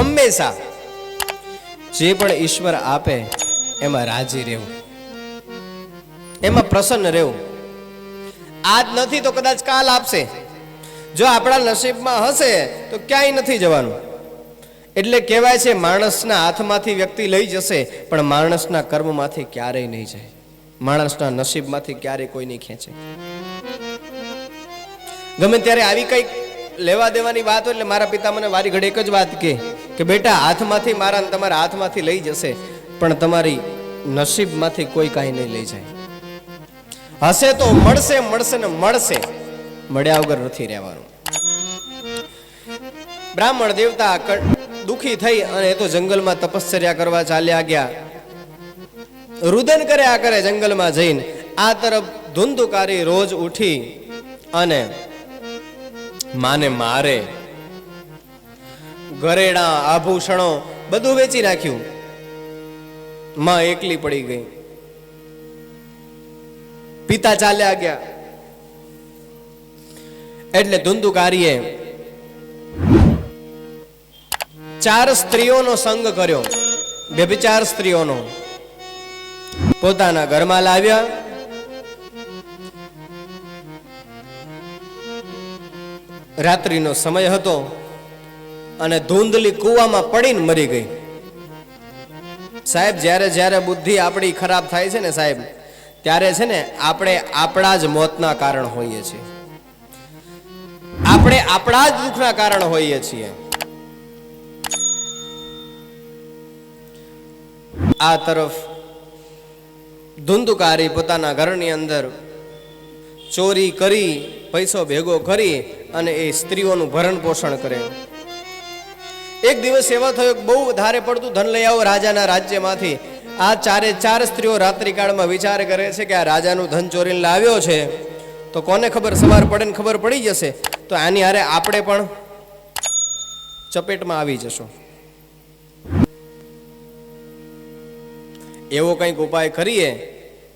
હંમેશા. જે પણ ઈશ્વર આપે, એમાં રાજી રહેવું. એમાં પ્રસન્ન રહેવું. આજ નથી તો કદાચ કાલ આપશે. જો આપણા નસીબમાં હશે, તો ક્યાંય નથી જવાનું. એટલે કહેવાય છે, માણસના હાથમાંથી વ્યક્તિ લઈ જશે, પણ માણસના કર્મમાંથી ક્યારેય નહીં જાય. માણસના નસીબમાંથી ક્યારેય કોઈ નહીં ખેંચે. ગમે ત્યારે આવી કંઈક લેવા દેવાની વાત હોય, એટલે મારા પિતા મને વારી ઘડી એક જ વાત કહે. કે બેટા, હાથમાંથી મારા તમારા હાથમાંથી લઈ જશે, પણ તમારી નસીબમાંથી કોઈ કાંઈ નહીં લઈ જાય. હશે તો મળશે મળશે ને મળશે. મળ્યા વગર નથી રહેવાનું. બ્રાહ્મણ દેવતા દુખી થઈ અને એ તો જંગલમાં તપશ્ચર્યા કરવા ચાલ્યા ગયા. રુદન કર્યા કરે જંગલમાં જઈને. આ તરફ ધુંધુકારી રોજ ઉઠી અને માને મારે ઘરેણા, આભૂષણો બધું વેચી નાખ્યું. માં એકલી પડી ગઈ. પિતા ચાલ્યા ગયા. એટલે ધુંધુકારીએ ચાર સ્ત્રીઓનો સંગ કર્યો. બે ચાર સ્ત્રીઓનો. પોતાના ઘરમાં લાવ્યા. રાત્રિનો સમય હતો. અને ધૂંધલી કૂવામાં પડીને મરી ગઈ. સાહેબ, જ્યારે જ્યારે બુદ્ધિ આપણી ખરાબ થાય છે ને સાહેબ, ત્યારે છે ને આપણે આપણા જ મોતના કારણ હોઈએ છીએ. આપણે આપણા જ દુઃખના કારણ હોઈએ છીએ. આ તરફ ધુંધુકારી પોતાના ઘરની અંદર ચોરી કરી, પૈસો ભેગો કરી અને એ સ્ત્રીઓનું ભરણ પોષણ કરે. એક દિવસ એવા થયો બહુ વધારે પડતું ધન લઈ આવો રાજાના રાજ્યમાંથી. આ ચારે ચાર સ્ત્રીઓ રાત્રિકાળમાં વિચાર કરે છે કે આ રાજાનું ધન ચોરીને લાવ્યો છે. તો કોને ખબર? સવાર પડે ને ખબર પડી જશે. તો આની હારે આપણે પણ ચપેટમાં આવી જશો. એવો કંઈક ઉપાય કરીએ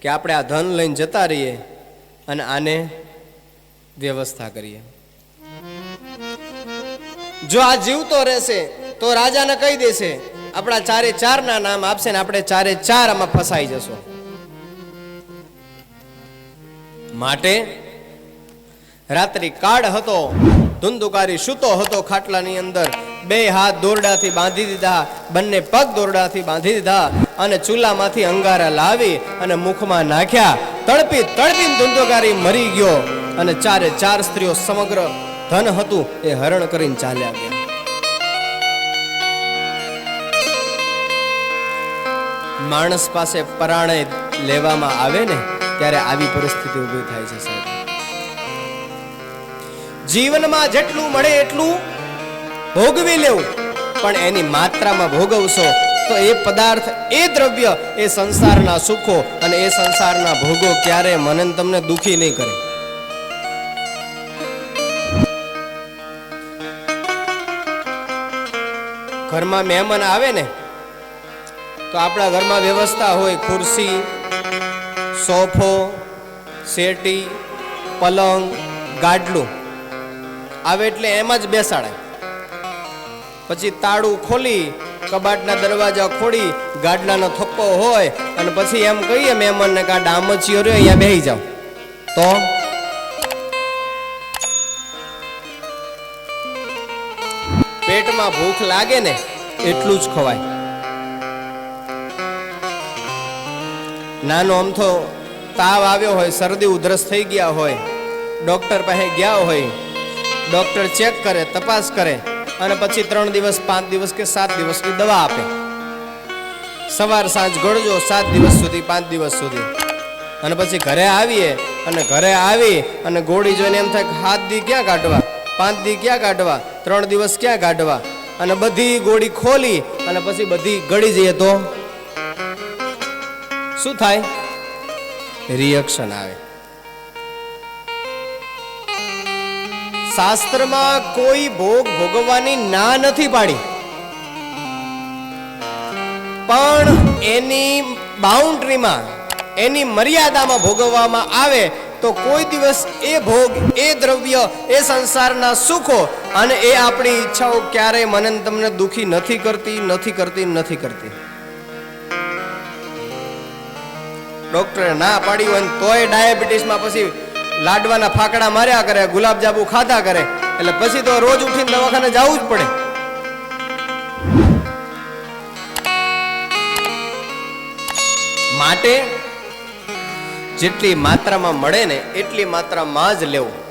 કે આપણે આ ધન લઈને જતા રહીએ અને આને વ્યવસ્થા કરીએ. જો આ જીવતો રહેશે, તો રાજાને કહી દેશે, આપણા ચારે ચાર ના નામ આપશે ને આપણે ચારે ચાર આમાં ફસાઈ જશો. માટે રાત્રિ કાળ હતો, ધુંધુકારી સૂતો હતો ખાટલાની અંદર. બે હાથ દોરડાથી બાંધી દીધા, બંને પગ દોરડાથી બાંધી દીધા અને ચૂલામાંથી અંગારા લાવી અને મુખમાં નાખ્યા. તડપી તડપી ધુંધુકારી મરી ગયો અને ચારે ચાર સ્ત્રીઓ સમગ્ર ધન હતું એ હરણ કરીને ચાલ્યા ગયા. માણસ પાસે પરાણે લેવામાં આવે ને, ત્યારે આવી પરિસ્થિતિ ઊભી થાય છે સાહેબ. જીવનમાં જેટલું મળે એટલું ભોગવી લેવું. પણ એની માત્રામાં ભોગવશો તો એ પદાર્થ, એ દ્રવ્ય, એ સંસારના સુખો અને એ સંસારના ભોગો ક્યારે મને તમને દુખી નહીં કરે. ઘરમાં મહેમાન આવે ને, તો આપણા ઘરમાં વ્યવસ્થા હોય ખુરશી, સોફો શેટી પલંગ, ગાડલું. આવે એટલે એમાં જ બેસાડાય પછી તાળું ખોલી, કબાટના દરવાજા ખોલી ગાડલાનો થપ્પો હોય, અને પછી એમ કહીએ મહેમાનને કે આ ડામચીઓ રહ્યો, અહીંયા બેહી જાઓ. તો પેટમાં ભૂખ લાગે ને, એટલું જ ખવાય. નાનો અમથો તાવ આવ્યો હોય, શરદી ઉધરસ થઈ ગયા હોય, ડોક્ટર પાસે ગયા હોય, ડોક્ટર ચેક કરે, તપાસ કરે, અને પછી ત્રણ દિવસ, પાંચ દિવસ કે સાત દિવસની દવા આપે. સવાર સાંજ ગળજો સાત દિવસ સુધી, પાંચ દિવસ સુધી. અને પછી ઘરે આવીએ, અને ઘરે આવી, અને ગોળી જોઈને એમ થાય હાથ દી ક્યાં કાઢવા? પાંચ દી ક્યાં કાઢવા ત્રણ દિવસ ક્યાં કાઢવા અને બધી ગોળી ખોલી અને પછી બધી ગળી જઈએ તો? શું થાય? રિએક્શન આવે. શાસ્ત્રમાં કોઈ ભોગ ભોગવવાની ના નથી પાડી. પણ એની બાઉન્ડ્રીમાં એની મર્યાદામાં ભોગવવામાં આવે તો કોઈ દિવસ એ ભોગ, એ દ્રવ્ય, એ સંસારના સુખો અને એ આપણી ઈચ્છાઓ ક્યારેય મને તમને દુખી નથી કરતી નથી કરતી નથી કરતી. ડોક્ટરે ના પાડી હોય તોય ડાયાબિટીસમાં પછી લાડવાના ફાકડા માર્યા કરે, ગુલાબજાંબુ ખાધા કરે. એટલે પછી તો રોજ ઉઠીને દવાખાને જવું જ પડે. માટે જેટલી માત્રામાં મળે ને એટલી માત્રામાં જ લેવું.